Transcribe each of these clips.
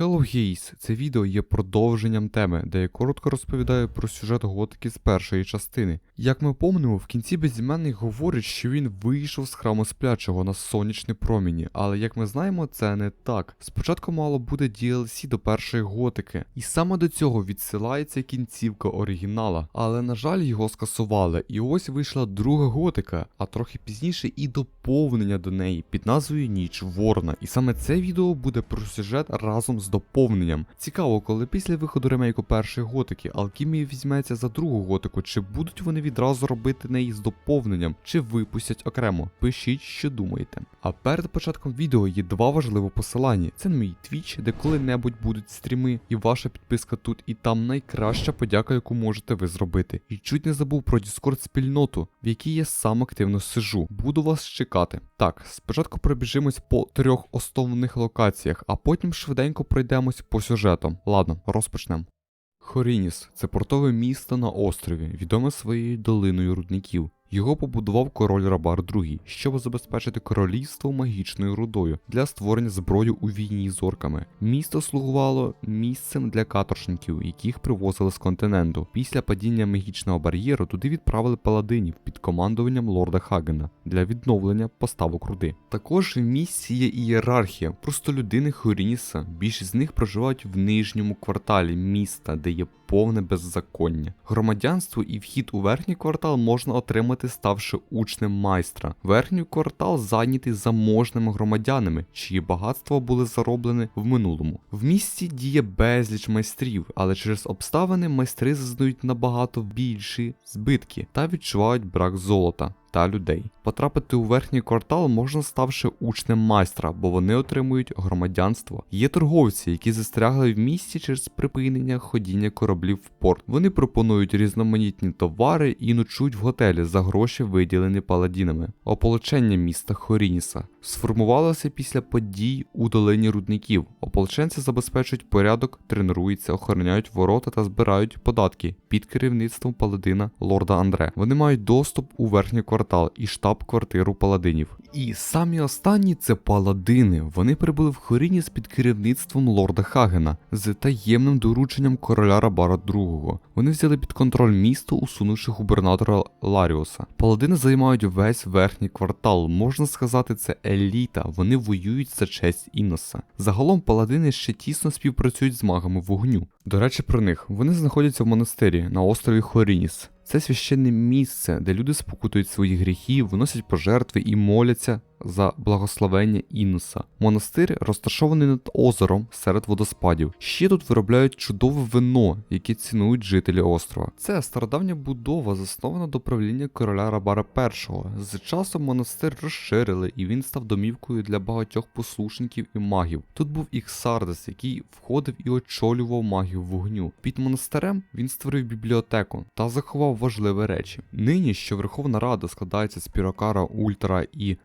Hello Gays! Це відео є продовженням теми, де я коротко розповідаю про сюжет готики з першої частини. Як ми помнимо, в кінці безіменний говорить, що він вийшов з храму сплячого на сонячні проміні, але як ми знаємо, це не так. Спочатку мало буде DLC до першої готики, і саме до цього відсилається кінцівка оригінала, але на жаль його скасували. І ось вийшла друга готика, а трохи пізніше і доповнення до неї під назвою Ніч Ворона. І саме це відео буде про сюжет разом з доповненням. Цікаво, коли після виходу ремейку першої готики Алкімія візьметься за другу готику, чи будуть вони відразу робити неї з доповненням, чи випустять окремо. Пишіть, що думаєте. А перед початком відео є два важливі посилання. Це на мій твіч, де коли-небудь будуть стріми, і ваша підписка тут, і там найкраща подяка, яку можете ви зробити. І чуть не забув про Discord спільноту, в якій я сам активно сижу. Буду вас чекати. Так, спочатку пробіжимось по трьох основних локаціях, а потім швиденько пройдемось по сюжетам. Ладно, розпочнемо. Хорініс це портове місто на острові, відоме своєю долиною рудників. Його побудував король Рабар II, щоб забезпечити королівство магічною рудою для створення зброї у війні з орками. Місто слугувало місцем для каторшників, яких привозили з континенту. Після падіння магічного бар'єру туди відправили паладинів під командуванням лорда Хагена для відновлення поставок руди. Також в місті є ієрархія, просто людини Хорініса. Більшість з них проживають в нижньому кварталі міста, де є повне беззаконня. Громадянство і вхід у верхній квартал можна отримати, ставши учнем майстра. Верхній квартал зайнятий заможними громадянами, чиї багатства були зароблені в минулому. В місті діє безліч майстрів, але через обставини майстри зазнають набагато більші збитки та відчувають брак золота. Та людей потрапити у верхній квартал можна ставши учнем майстра, бо вони отримують громадянство. Є торговці, які застрягли в місті через припинення ходіння кораблів в порт. Вони пропонують різноманітні товари і ночують в готелі за гроші, виділені паладінами. Ополчення міста Хорініса сформувалося після подій у долині рудників. Ополченці забезпечують порядок, тренуються, охороняють ворота та збирають податки під керівництвом паладина лорда Андре. Вони мають доступ у верхній квартал і штаб-квартиру паладинів. І самі останні це паладини. Вони прибули в Хорініс під керівництвом лорда Хагена з таємним дорученням короля Рабара II. Вони взяли під контроль місто, усунувши губернатора Ларіуса. Паладини займають весь верхній квартал. Можна сказати, це еліта. Вони воюють за честь Інноса. Загалом паладини ще тісно співпрацюють з магами вогню. До речі, про них вони знаходяться в монастирі на острові Хорініс. Це священне місце, де люди спокутують свої гріхи, виносять пожертви і моляться за благословення Інуса. Монастир розташований над озером серед водоспадів. Ще тут виробляють чудове вино, яке цінують жителі острова. Це стародавня будова, заснована до правління короля Рабара І. З часом монастир розширили, і він став домівкою для багатьох послушників і магів. Тут був Іксардес, який входив і очолював магів вогню. Під монастирем він створив бібліотеку та заховав важливі речі. Нині, що Верховна Рада складається з Пірокара, Ультра і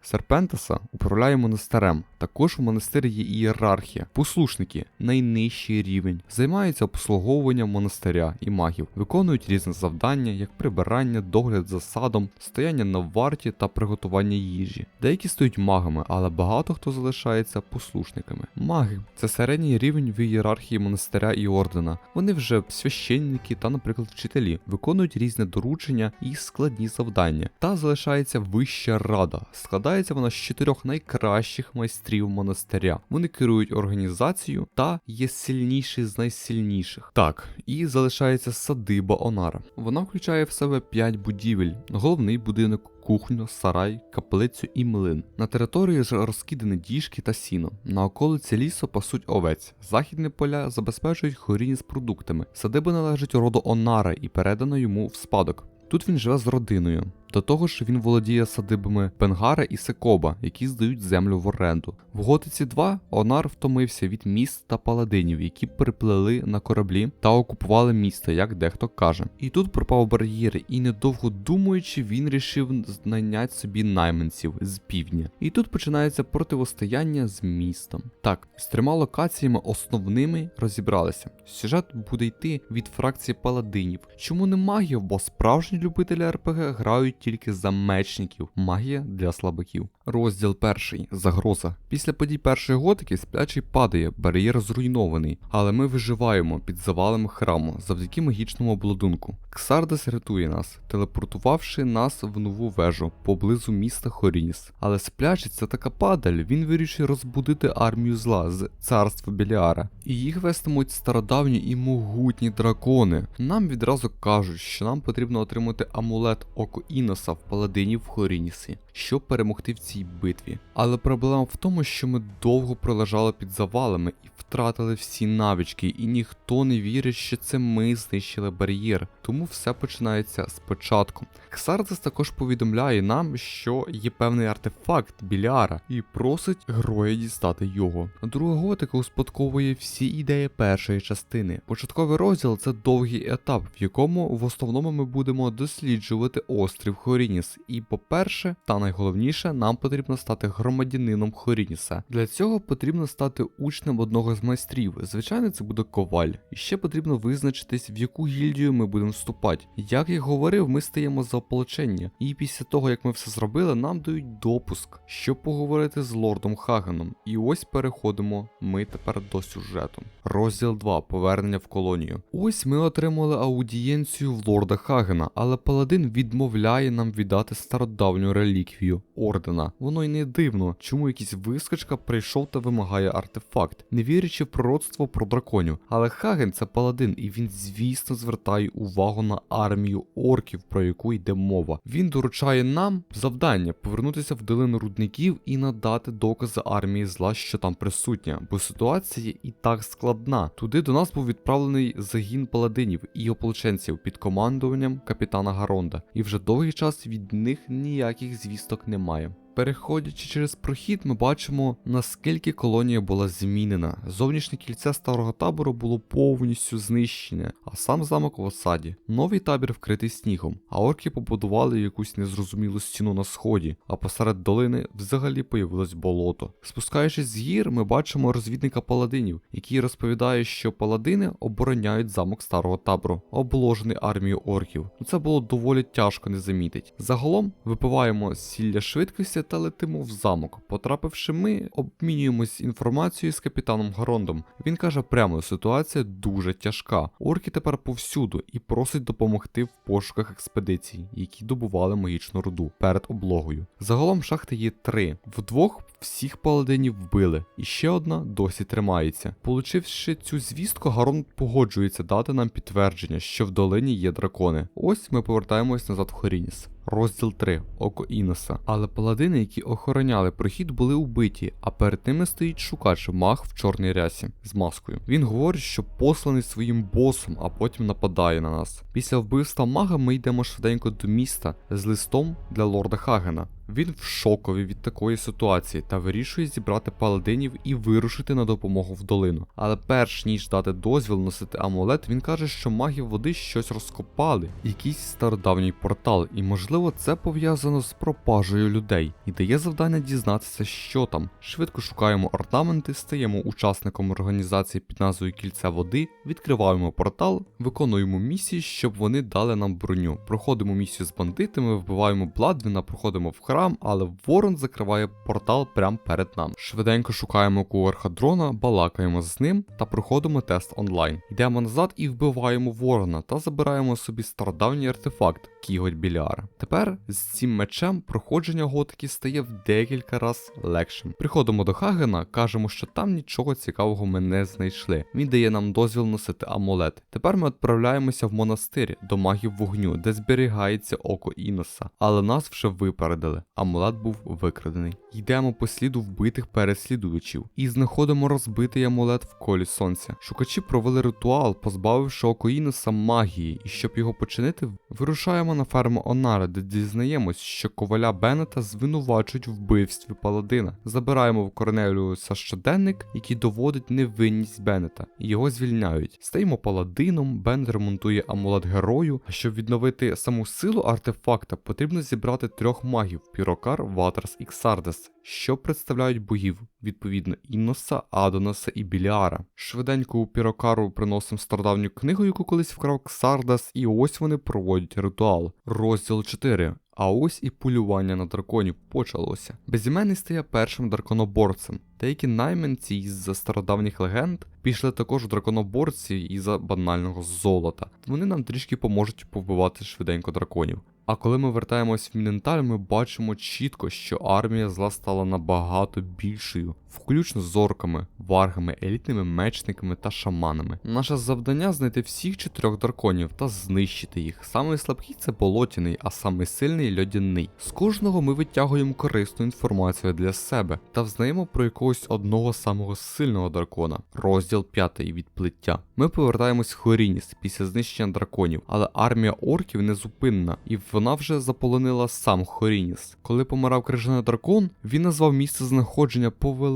Серпентеса, управляє монастирем. Також у монастирі є ієрархія. Послушники найнижчий рівень, займаються обслуговуванням монастиря і магів, виконують різні завдання, як прибирання, догляд за садом, стояння на варті та приготування їжі. Деякі стають магами, але багато хто залишається послушниками. Маги це середній рівень в ієрархії монастиря і ордена. Вони вже священники та, наприклад, вчителі, виконують різні доручення і складні завдання. Та залишається вища рада. Складається вона з чотирьох найкращих майстрів монастиря. Вони керують організацією та є сильніші з найсильніших. Так, і залишається садиба Онара. Вона включає в себе 5 будівель, головний будинок. Кухню, сарай, каплицю і млин. На території ж розкидані діжки та сіно. На околиці лісу пасуть овець. Західні поля забезпечують хоріні з продуктами. Садиба належить роду Онара і передано йому в спадок. Тут він живе з родиною. До того ж, він володіє садибами Пенгара і Секоба, які здають землю в оренду. В Готиці 2 Онар втомився від міст та паладинів, які приплили на кораблі та окупували місто, як дехто каже. І тут пропав бар'єр, і недовго думаючи, він рішив знайняти собі найманців з півдня. І тут починається противостояння з містом. Так, з трьома локаціями основними розібралися. Сюжет буде йти від фракції паладинів. Чому не магів? Бо справжні любителі РПГ грають вважають тільки за мечників, магія для слабаків. Розділ перший загроза. Після подій першої готики сплячий падає, бар'єр зруйнований, але ми виживаємо під завалами храму завдяки магічному обладунку. Ксардес рятує нас, телепортувавши нас в нову вежу поблизу міста Хорініс. Але сплячий це така падаль, він вирішує розбудити армію зла з царства Беліара. І їх вестимуть стародавні і могутні дракони. Нам відразу кажуть, що нам потрібно отримати амулет Око Іноса в паладинів в Хорінісі, щоб перемогти в цій битві. Але проблема в тому, що ми довго пролежали під завалами і втратили всі навички, і ніхто не вірить, що це ми знищили бар'єр. Тому все починається спочатку. Ксардес також повідомляє нам, що є певний артефакт Біляра, і просить героя дістати його. Друга готика успадковує всі ідеї першої частини. Початковий розділ це довгий етап, в якому в основному ми будемо досліджувати острів Хорініс. І, по-перше, та найголовніше, нам потрібно стати громадянином Хорініса. Для цього потрібно стати учнем одного з майстрів. Звичайно, це буде коваль. І ще потрібно визначитись, в яку гільдію ми будемо вступати. Як я говорив, ми стаємо за ополчення. І після того, як ми все зробили, нам дають допуск, щоб поговорити з лордом Хагеном. І ось переходимо ми тепер до сюжету. Розділ 2. Повернення в колонію. Ось ми отримали аудієнцію в лорда Хагена, але паладин відмовляє нам віддати стародавню реліквію ордена. Воно й не дивно, чому якийсь вискочка прийшов та вимагає артефакт, не вірячи в пророцтво про драконів. Але Хаген це паладин, і він, звісно, звертає увагу на армію орків, про яку йде мова. Він доручає нам завдання повернутися в долину рудників і надати докази армії зла, що там присутня, бо ситуація і так складна. Туди до нас був відправлений загін паладинів і ополченців під командуванням капітана Гаронда, і вже довгий час від них ніяких звісток немає. Переходячи через прохід, ми бачимо, наскільки колонія була змінена. Зовнішнє кільце старого табору було повністю знищене, а сам замок в осаді. Новий табір вкритий снігом, а орки побудували якусь незрозумілу стіну на сході, а посеред долини взагалі появилось болото. Спускаючись з гір, ми бачимо розвідника паладинів, який розповідає, що паладини обороняють замок старого табору, обложений армією орків. Це було доволі тяжко не замітить. Загалом випиваємо сілля швидкості та летимо в замок. Потрапивши ми, обмінюємось інформацією з капітаном Гарондом. Він каже прямо, ситуація дуже тяжка. Орки тепер повсюду і просить допомогти в пошуках експедицій, які добували магічну руду перед облогою. Загалом шахти є три. Вдвох всіх паладинів вбили, і ще одна досі тримається. Получивши цю звістку, Гарон погоджується дати нам підтвердження, що в долині є дракони. Ось ми повертаємось назад в Хорініс. Розділ 3. Око Іноса. Але паладини, які охороняли прохід, були убиті, а перед ними стоїть шукач маг в чорній рясі з маскою. Він говорить, що посланий своїм босом, а потім нападає на нас. Після вбивства мага ми йдемо швиденько до міста з листом для лорда Хагена. Він в шокові від такої ситуації та вирішує зібрати паладинів і вирушити на допомогу в долину. Але перш ніж дати дозвіл носити амулет, він каже, що маги води щось розкопали, якийсь стародавній портал, і можливо це пов'язано з пропажею людей, і дає завдання дізнатися, що там. Швидко шукаємо орнаменти, стаємо учасником організації під назвою Кільце води, відкриваємо портал, виконуємо місії, щоб вони дали нам броню. Проходимо місію з бандитами, вбиваємо Бладвіна, проходимо в храм, але ворон закриває портал прямо перед нами. Швиденько шукаємо куверха дрона, балакаємо з ним та проходимо тест онлайн. Йдемо назад і вбиваємо ворона та забираємо собі стародавній артефакт кіготь біляра. Тепер з цим мечем проходження готики стає в декілька раз легшим. Приходимо до Хагена, кажемо, що там нічого цікавого ми не знайшли. Він дає нам дозвіл носити амулет. Тепер ми відправляємося в монастир до магів вогню, де зберігається око Іноса, але нас вже випередили. Амулет був викрадений. Йдемо по сліду вбитих переслідувачів і знаходимо розбитий амулет в колі сонця. Шукачі провели ритуал, позбавивши око Іноса магії, і щоб його починити, вирушаємо на ферму Онари, де дізнаємось, що коваля Беннета звинувачують в вбивстві паладина. Забираємо в Корнеліуса щоденник, який доводить невинність Беннета, його звільняють. Стаємо паладином, Беннет ремонтує амулет герою. А щоб відновити саму силу артефакта, потрібно зібрати трьох магів: Пірокар, Ватерс і Ксардес, що представляють богів, відповідно Інноса, Адонаса і Біліара. Швиденько у Пірокару приносимо стародавню книгу, яку колись вкрав Ксардас, і ось вони проводять ритуал. Розділ 4. А ось і полювання на драконів почалося. Безіменний стає першим драконоборцем. Деякі найманці із-за стародавніх легенд пішли також у драконоборці із-за банального золота. Вони нам трішки поможуть повбивати швиденько драконів. А коли ми вертаємось в Міненталь, ми бачимо чітко, що армія зла стала набагато більшою, включно з орками, варгами, елітними мечниками та шаманами. Наше завдання знайти всіх чотирьох драконів та знищити їх. Самий слабкий це болотяний, а самий сильний льодяний. З кожного ми витягуємо корисну інформацію для себе та взнаємо про якогось одного самого сильного дракона. Розділ 5 відплиття. Ми повертаємось в Хорініс після знищення драконів, але армія орків незупинна, і вона вже заполонила сам Хорініс. Коли помирав крижаний дракон, він назвав місце знаходження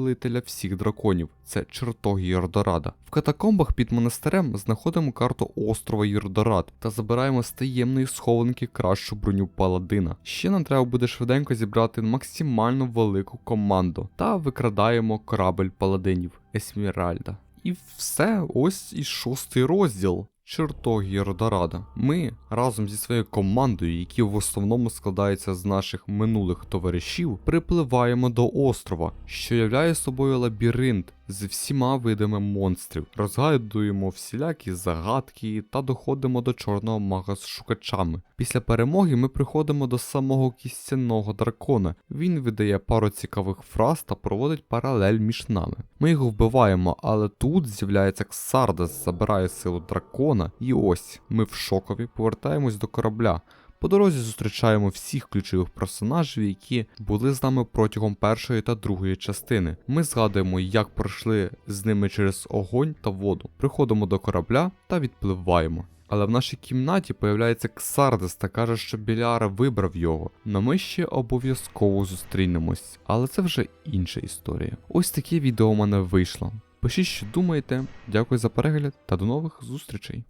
повелителя всіх драконів. Це чертоги Йордорада. В катакомбах під монастирем знаходимо карту острова Йордорад та забираємо з таємної схованки кращу броню паладина. Ще нам треба буде швиденько зібрати максимально велику команду та викрадаємо корабель паладинів Есміральда. І все, ось і шостий розділ. Чертоги Родорада. Ми разом зі своєю командою, які в основному складаються з наших минулих товаришів, припливаємо до острова, що являє собою лабіринт з всіма видами монстрів, розгадуємо всілякі загадки та доходимо до чорного мага з шукачами. Після перемоги ми приходимо до самого кістяного дракона. Він видає пару цікавих фраз та проводить паралель між нами. Ми його вбиваємо, але тут з'являється Ксардас, забирає силу дракона, і ось ми в шокові повертаємось до корабля. По дорозі зустрічаємо всіх ключових персонажів, які були з нами протягом першої та другої частини. Ми згадуємо, як пройшли з ними через огонь та воду. Приходимо до корабля та відпливаємо. Але в нашій кімнаті появляється Ксардес та каже, що Біляра вибрав його. Но ми ще обов'язково зустрінемось, але це вже інша історія. Ось таке відео у мене вийшло. Пишіть, що думаєте. Дякую за перегляд та до нових зустрічей.